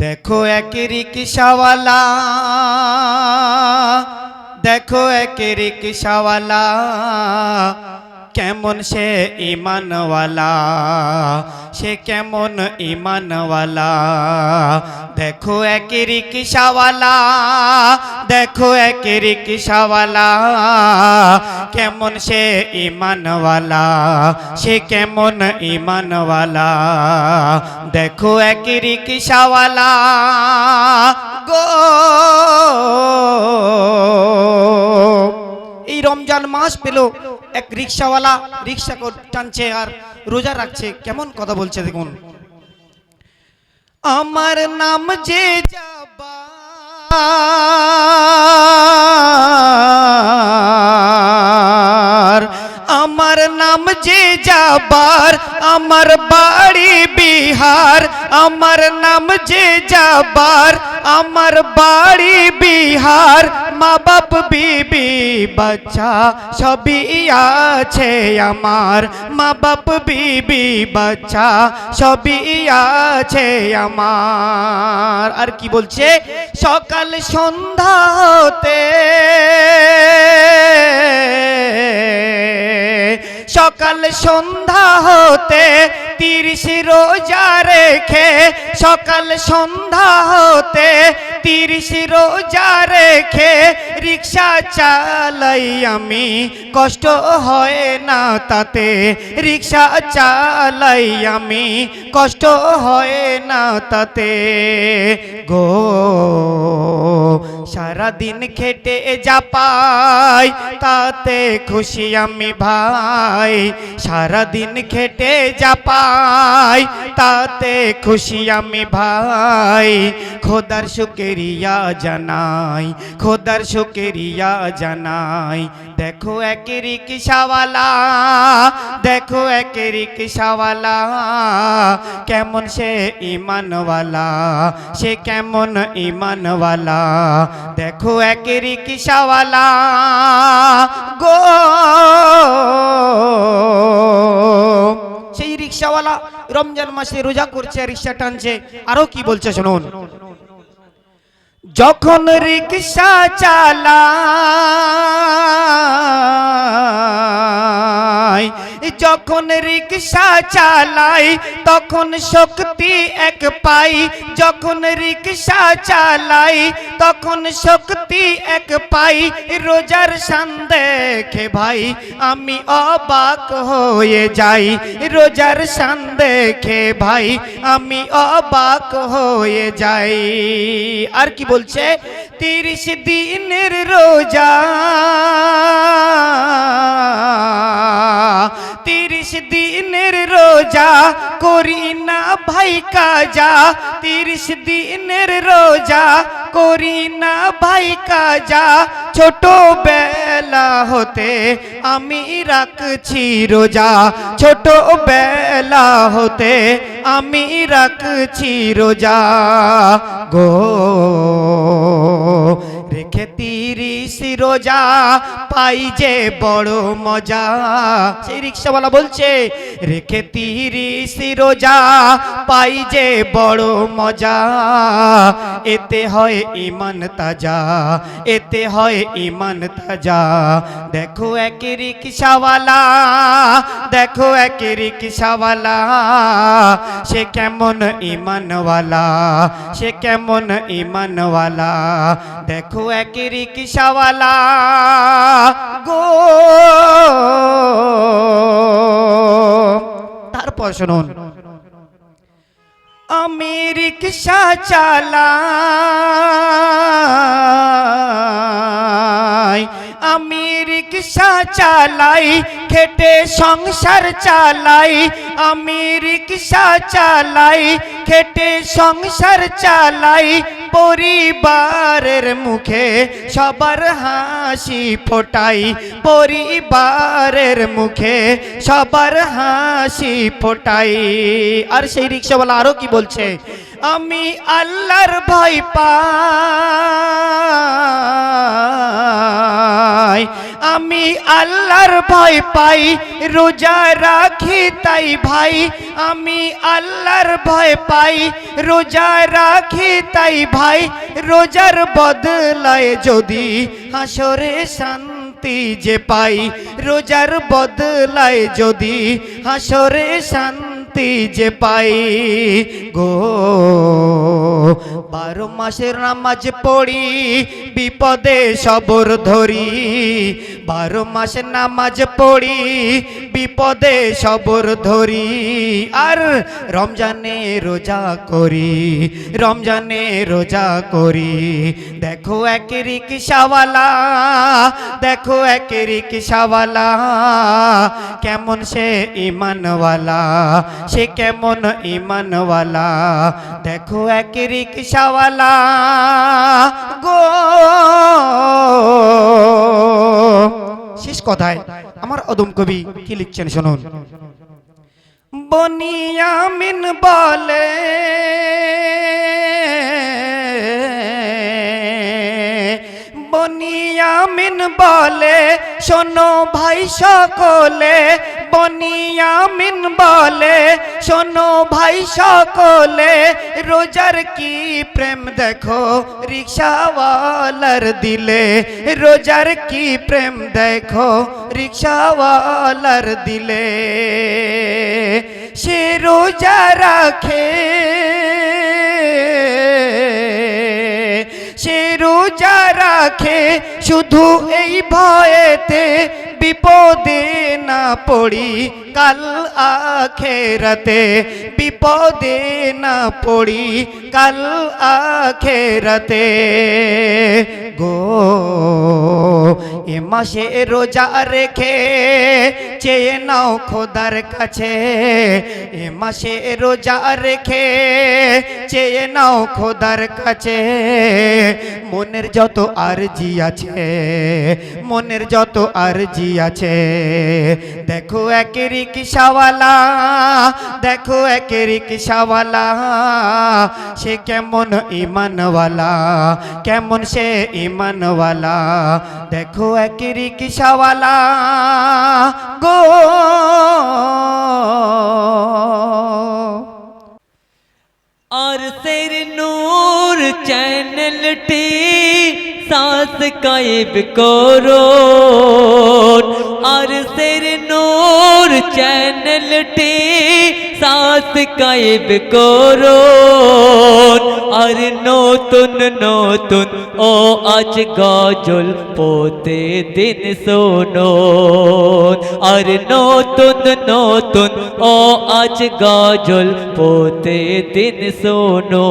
দেখো এক রিকশাওয়ালা দেখো এক রিকশাওয়ালা কেমন সে ইমানওয়ালা সে কেমন ইমানওয়ালা দেখো এক রিক্সাওয়ালা দেখো এক রিক্সাওয়ালা কেমন সে ইমানওয়ালা, সে কেমন ইমানওয়ালা। দেখো এক রিক্সাওয়ালা গো। এই রমজান মাস পেল, এক রিক্সাওয়ালা রিক্সা টানছে আর রোজা রাখছে। কেমন কথা বলছে দেখুন। আমার নাম যে যাবার আমার নাম যে যাবার আমার বাড়ি বিহার আমার নাম যে যাবার আমার বাড়ি বিহার মা বাপ বিবি, বাচ্চা সবই আছে আমার। মা বাপ বিবি, বাচ্চা সবই আছে আমার। আর কি বলছে? সকাল সন্ধ্যা হতে সকাল সন্ধ্যা হতে তিরিশ রোজা রেখে সকাল সন্ধ্যা হতে তিরিশ রোজা রেখে রিক্সা চালাই আমি। কষ্ট হয় না তাতে, রিক্সা চালাই আমি। কষ্ট হয় না তাতে। গো, সারাদিন খেটে যা পাই, তাতে খুশি আমি ভাই। সারাদিন খেটে যা পাই তাতে খুশি আমি ভাই। খোদার শুকেরিয়া জানাই, খোদার শুকেরিয়া জানাই। দেখো এক রিক্সাওয়ালা, দেখো এক রিক্সাওয়ালা, কেমন সে ইমানওয়ালা, সে কেমন ইমানওয়ালা। দেখো এক রিক্সাওয়ালা, গো সেই রিক্সাওয়ালা রমজান মাসে রোজা করছে রিক্সা টানছে। আরও কি বলছে শুনুন। যখন রিক্সা চালাই যখন রিক্সা চালাই, তখন শক্তি এক পাই। যখন রিক্সা চালাই, তখন শক্তি এক পাই। রোজার শান দেখে ভাই, আমি অবাক হয়ে যাই। রোজার শান দেখে ভাই, আমি অবাক হয়ে যাই। আর কি বলছে? তিরিশ দিনের রোজা। তিরিশ দিনের রোজা করি না ভাই কাজা। তিরিশ দিনের রোজা করি না ভাই কাজা। ছোট বেলা হতে আমি রাখছি রোজা। ছোট বেলা হতে আমি রাখছি রোজা। গো, রেখে তিরিশ রোজা পাই যে বড় মজা। সেই রিক্সাওয়ালা বলছে, রেখে তিরিশ রোজা পাই যে বড় মজা। এতে হয় ইমান তাজা, এতে হয় ইমান তাজা। দেখো এক রিক্সাওয়ালা, দেখো এক রিক্সাওয়ালা, সে কেমন ইমানওয়ালা সে কেমন ইমানওয়ালা দেখো এক রিক্সাওয়ালা গো। তারপর শুনুন। আমি রিক্সা চালাই আমি রিক্সা চালাই, খেটে সংসার চালাই আমি রিক্সা চালাই, খেটে সংসার চালাই পরিবারের মুখে সবার হাসি ফোটাই। পরিবারের মুখে সবার হাসি ফোটাই। আর সেই রিক্সাওয়ালা আরও কি বলছে? আমি আল্লাহর ভয় পাই। আমি আল্লাহর ভয় পাই, রোজা রাখি তাই ভাই। আমি আল্লাহর ভয় পাই, রোজা রাখি তাই ভাই। রোজার বদলায় যদি হাসরে শান্তি যে পাই, রোজার বদলায় যদি হাসরে শান্তি যে পাই গো। বারো মাসের নামাজ পড়ি, বিপদে সবর ধরি। বারো মাসের নামাজ পড়ি, বিপদে সবর ধরি। আর রমজানে রোজা করি, রমজানে রোজা করি। দেখো এক রিক্সাওয়ালা দেখো এক রিক্সাওয়ালা কেমন সে ইমানওয়ালা। সে কেমন ইমানওয়ালা? দেখো এক রিক্সাওয়ালা গো। শেষ কথায় আমার অদম কবি কি লিখছেন শুনুন? বনিয়ামিন বলে বনিয়ামিন বলে, শোনো ভাই সকলে বনিয়ামিন বলে, শোনো ভাই সকলে, রোজার কি প্রেম দেখো? রিক্সাওয়ালার দিলে রোজার কি প্রেম দেখো? রিক্সাওয়ালার দিলে সে রোজা রাখে। সে রোজা রাখে শুধু এই ভয়েতে বিপদে না পড়ি, কাল আখেরাতে। বিপদে না পড়ি, কাল আখেরাতে। গো, এ মাসে রোজা রেখে চেয়ে নাও খোদার কাছে। এ মাসে রোজা রেখে চেয়ে নাও খোদার কাছে। মনের যত আরজি আছে, মনের যত আরজি আছে। দেখো এক রিক্সাওয়ালা, দেখো এক রিক্সাওয়ালা, সে কেমন ইমানওয়ালা, কেমন সে ইমানওয়ালা। দেখো এক রিক্সাওয়ালা, গো ਅਰਸੇਰ ਨੂਰ ਚੈਨਲ ਟੀ ਸਾਸ ਕਾਇਬ ਕਰੋ। ਅਰਸੇਰ ਨੂਰ ਚੈਨਲ ਟੀ চ্যানেলটি কায়েব করো। আর নতুন নতুন, ও আজ গজল পোতে দিন শোনো। আর নতুন নতুন, ও আজ গজল পোতে দিন শোনো।